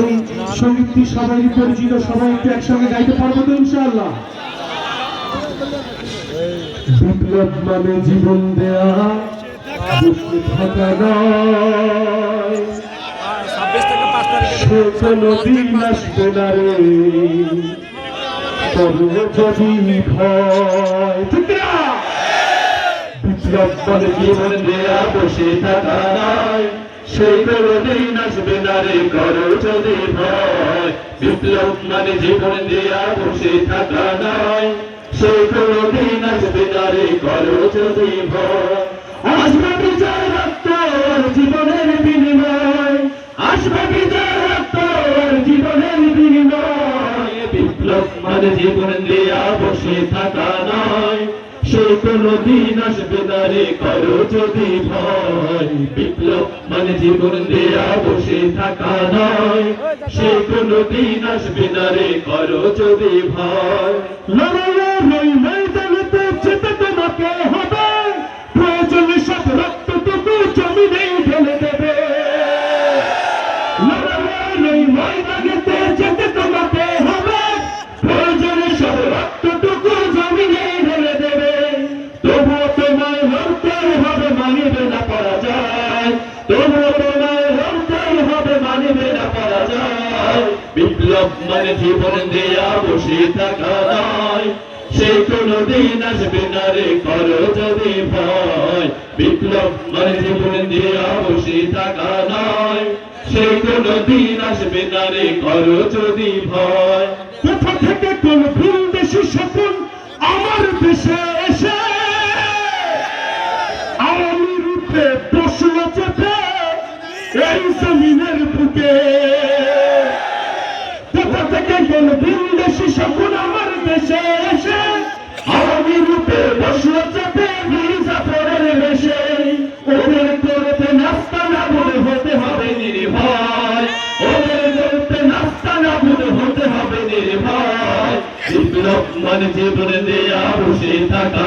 এই সঙ্গীতটি সবাই, পরিচিত সবাই একটু একসঙ্গে গাইতে পারব তো ইনশাআল্লাহ। বিপ্লব মানে জীবন দেয়া কোনদিন আসবে না রে। তবে যদি ভয় বিপ্লব মানে জীবন দেয়া, বসে থাকা নয়। সেই কোনদিন আসবে না রে করো যদি ভয়। বিপ্লব মানে জীবন দেয়া, বসে থাকা নয়। সেই কোনদিন আসবে না রে করো যদি ভয়। আসবে বিচার রক্ত জীবনের বিনিময়। আসবে বিচার রক্ত জীবনের বিনিময়। বিপ্লব মানে জীবন দেয়া, বসে থাকা নয়। সে কোনো দিন আসবে না রে করো যদি ভয়, বিপ্লব মানে জীবন দেয়া বসে থাকা নয়। সে কোনো দিন না রে করো যদি ভয়। লড়াই ময়দানেতে যেতে তোমাকে হবে বিপ্লব মানে জীবন দেয়া, বসে থাকা নয়। সে কোনো দিন আসবে না রে করো যদি ভয়। বিপ্লব মানে জীবন দেয়া, বসে থাকা নয়। সে কোনো দিন আসবে না রে করো যদি ভয়। কোথা থেকে কোন ভুল দেশি শকুন আমার দেশে এসে? আওয়ামী রূপে প্রশ্ন চেপে এই জমিনের বুকে। থেকে কোন বিন্দেশি শকুন আমার দেশে এসে রূপে চেপে বেশে। ওদের করতে নাস্তা না বলে হতে হবে নির্ভয়। ওদের করতে নাস্তা না বলে হতে হবে নির্ভয়। বিপ্লব মানে জীবনে দেয়া বসে থাকা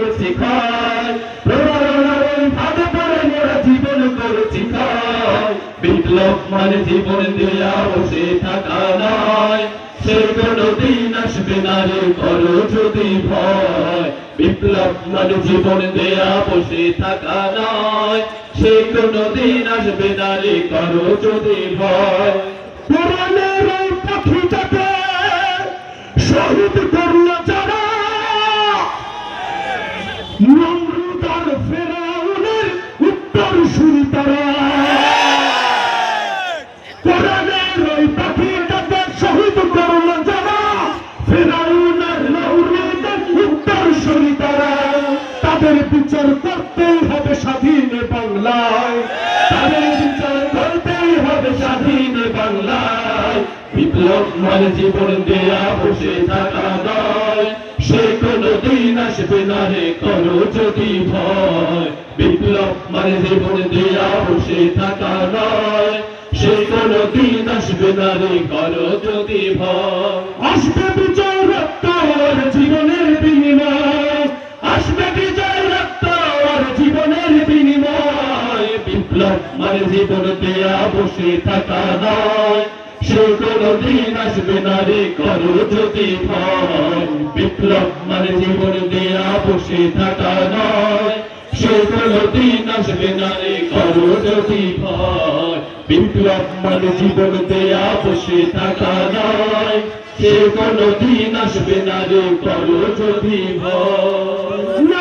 জীবন করেছি খায়। প্রতারণার ওই ফাঁদ করে মোরা জীবন করেছি খায়। বিপ্লব মানে জীবন দেয়া বসে থাকা নয়। সে কোনো দিন আসবে না রে করো যদি ভয়। বিপ্লব মানে জীবন দেয়া বসে থাকা নয়। সে কোনো দিন আসবে না রে করো যদি ভয়। ওই পাখিটাকে তাদের বিচার করতেই হবে স্বাধীন বাংলায়। তাদের বিচার করতেই হবে স্বাধীন বাংলায়। বিপ্লব মানে জীবন দেয়া, বসে থাকা নয়। সে কোনো দিন আসবে না রে করো যদি ভয়। বিপ্লব মানে জীবন দেয়া, বসে থাকা নয়। সে কোনো দিন আসবে না রে করো যদি ভয়। সে আসবে থাকা নয়। সে কোনো আসবে না রে করো যদি বিপ্লব মানে জীবন দেয়া, বসে থাকা নয়। সে কোনো দিন আসবে না রে করো যদি ভয়।